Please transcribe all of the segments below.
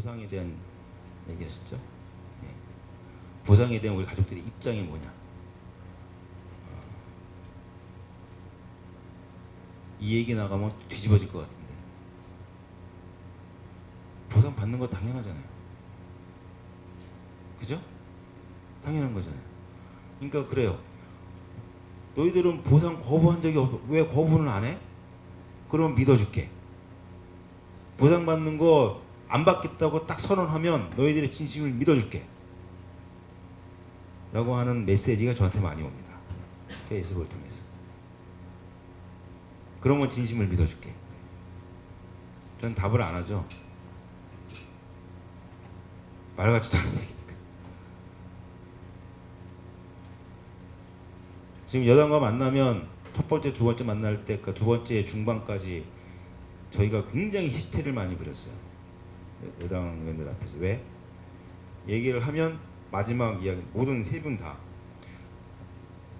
보상에 대한 얘기하셨죠? 예. 보상에 대한 우리 가족들의 입장이 뭐냐? 어. 이 얘기 나가면 뒤집어질 것 같은데 보상 받는 거 당연하잖아요. 그죠? 당연한 거잖아요. 그러니까 그래요. 너희들은 보상 거부한 적이 없어. 왜 거부는 안 해? 그러면 믿어줄게. 보상 받는 거 안 받겠다고 딱 선언하면 너희들의 진심을 믿어줄게. 라고 하는 메시지가 저한테 많이 옵니다. 페이스북을 통해서. 그러면 진심을 믿어줄게. 전 답을 안 하죠. 말 같지도 않은 얘기니까. 지금 여당과 만나면 첫 번째, 두 번째 만날 때, 그 두 번째 중반까지 저희가 굉장히 히스테리를 많이 부렸어요. 여당 의원들 앞에서. 왜? 얘기를 하면 마지막 이야기, 모든 세 분 다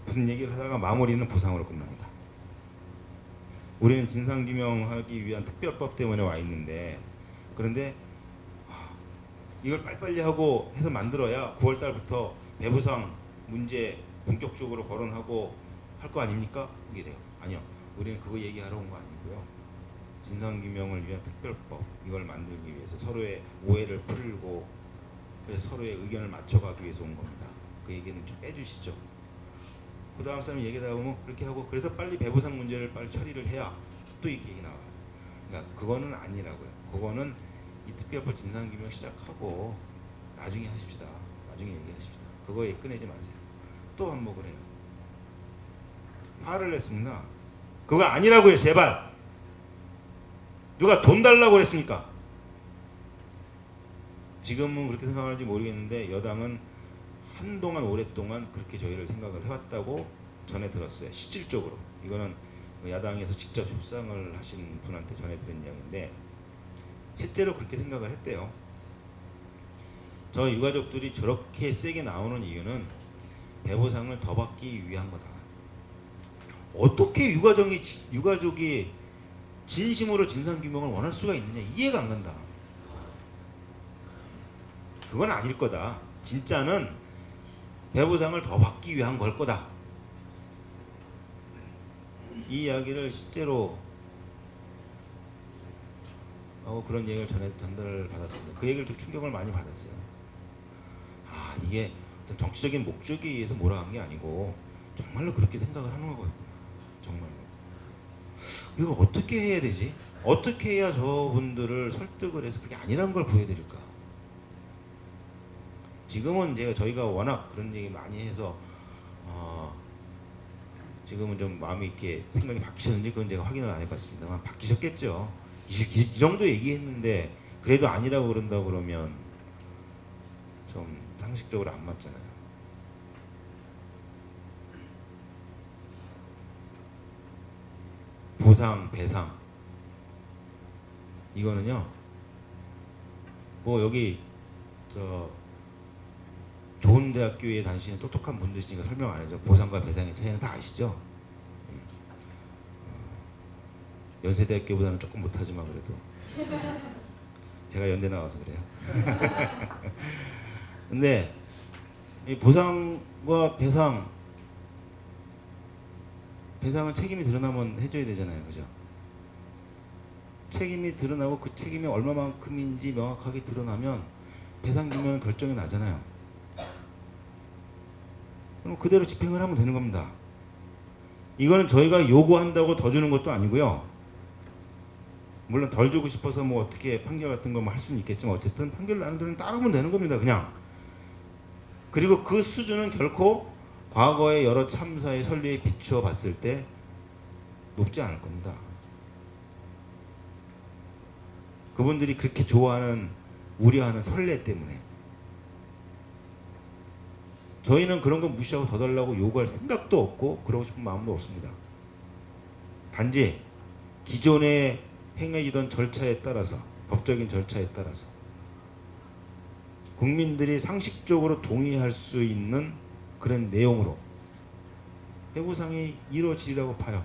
무슨 얘기를 하다가 마무리는 보상으로 끝납니다. 우리는 진상규명하기 위한 특별법 때문에 와 있는데, 그런데 이걸 빨리빨리 하고 해서 만들어야 9월 달부터 배부상 문제 본격적으로 거론하고 할 거 아닙니까? 이게 돼요. 아니요. 우리는 그거 얘기하러 온 거 아니고요. 진상규명을 위한 특별법 이걸 만들기 위해서 서로의 오해를 풀고 그래서 서로의 의견을 맞춰가기 위해서 온 겁니다. 그 얘기는 좀 빼주시죠. 그 다음 사람이 얘기하다 보면 그렇게 하고 그래서 빨리 배부상 문제를 빨리 처리를 해야 또 이렇게 얘기 나와요. 그러니까 그거는 아니라고요. 그거는 이 특별법 진상규명 시작하고 나중에 하십시다. 나중에 얘기하십시다. 그거에 끊이지 마세요. 또 한몫을 해요. 화를 냈습니다. 그거 아니라고요, 제발. 누가 돈 달라고 그랬습니까? 지금은 그렇게 생각하는지 모르겠는데 여당은 한동안 오랫동안 그렇게 저희를 생각을 해왔다고 전해 들었어요. 실질적으로 이거는 야당에서 직접 협상을 하신 분한테 전해 들은 이야기인데 실제로 그렇게 생각을 했대요. 저 유가족들이 저렇게 세게 나오는 이유는 배보상을 더 받기 위한 거다. 어떻게 유가족이 유가족이 진심으로 진상 규명을 원할 수가 있느냐 이해가 안 간다. 그건 아닐 거다. 진짜는 배보상을 더 받기 위한 걸 거다. 이 이야기를 실제로 하고 그런 얘기를 전해 전달을 받았습니다. 그 얘기를 좀 충격을 많이 받았어요. 아 이게 정치적인 목적에 의해서 몰아간 게 아니고 정말로 그렇게 생각을 하는 거거든요. 정말로. 이거 어떻게 해야 되지? 어떻게 해야 저분들을 설득을 해서 그게 아니라는 걸 보여드릴까? 지금은 이제 저희가 워낙 그런 얘기 많이 해서 어, 지금은 좀 마음이 이렇게 생각이 바뀌셨는지 그건 제가 확인을 안 해봤습니다만 바뀌셨겠죠. 이, 이, 이 정도 얘기했는데 그래도 아니라고 그런다 그러면 좀 상식적으로 안 맞잖아요. 보상, 배상 이거는요. 뭐 여기 저 좋은 대학교에 다니시는 똑똑한 분들이니까 설명 안 해줘. 보상과 배상의 차이는 다 아시죠? 예. 어, 연세대학교보다는 조금 못하지만 그래도 제가 연대 나와서 그래요. 근데 이 보상과 배상 배상은 책임이 드러나면 해줘야 되잖아요, 그죠? 책임이 드러나고 그 책임이 얼마만큼인지 명확하게 드러나면 배상 규명은 결정이 나잖아요. 그럼 그대로 집행을 하면 되는 겁니다. 이거는 저희가 요구한다고 더 주는 것도 아니고요. 물론 덜 주고 싶어서 뭐 어떻게 판결 같은 거 뭐 할 수는 있겠지만 어쨌든 판결 나는 대로 따르면 되는 겁니다. 그냥. 그리고 그 수준은 결코 과거의 여러 참사의 선례에 비추어 봤을 때 높지 않을 겁니다. 그분들이 그렇게 좋아하는 우려하는 선례 때문에 저희는 그런 거 무시하고 더 달라고 요구할 생각도 없고 그러고 싶은 마음도 없습니다. 단지 기존에 행해지던 절차에 따라서 법적인 절차에 따라서 국민들이 상식적으로 동의할 수 있는 그런 내용으로 해고상이 이루어지리라고 봐요.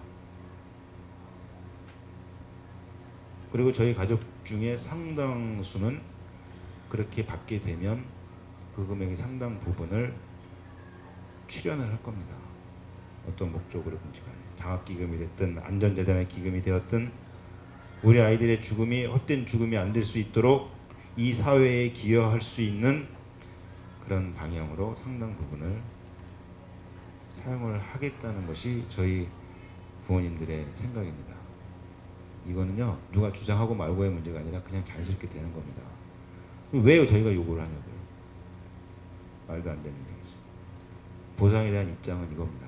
그리고 저희 가족 중에 상당수는 그렇게 받게 되면 그 금액의 상당 부분을 출연을 할 겁니다. 어떤 목적으로든지 간에 장학기금이 됐든 안전재단의 기금이 되었든 우리 아이들의 죽음이 헛된 죽음이 안 될 수 있도록 이 사회에 기여할 수 있는 그런 방향으로 상당 부분을 사용을 하겠다는 것이 저희 부모님들의 생각입니다. 이거는요 누가 주장하고 말고의 문제가 아니라 그냥 자연스럽게 되는 겁니다. 왜 저희가 요구를 하냐고요? 말도 안 되는 얘기죠. 보상에 대한 입장은 이겁니다.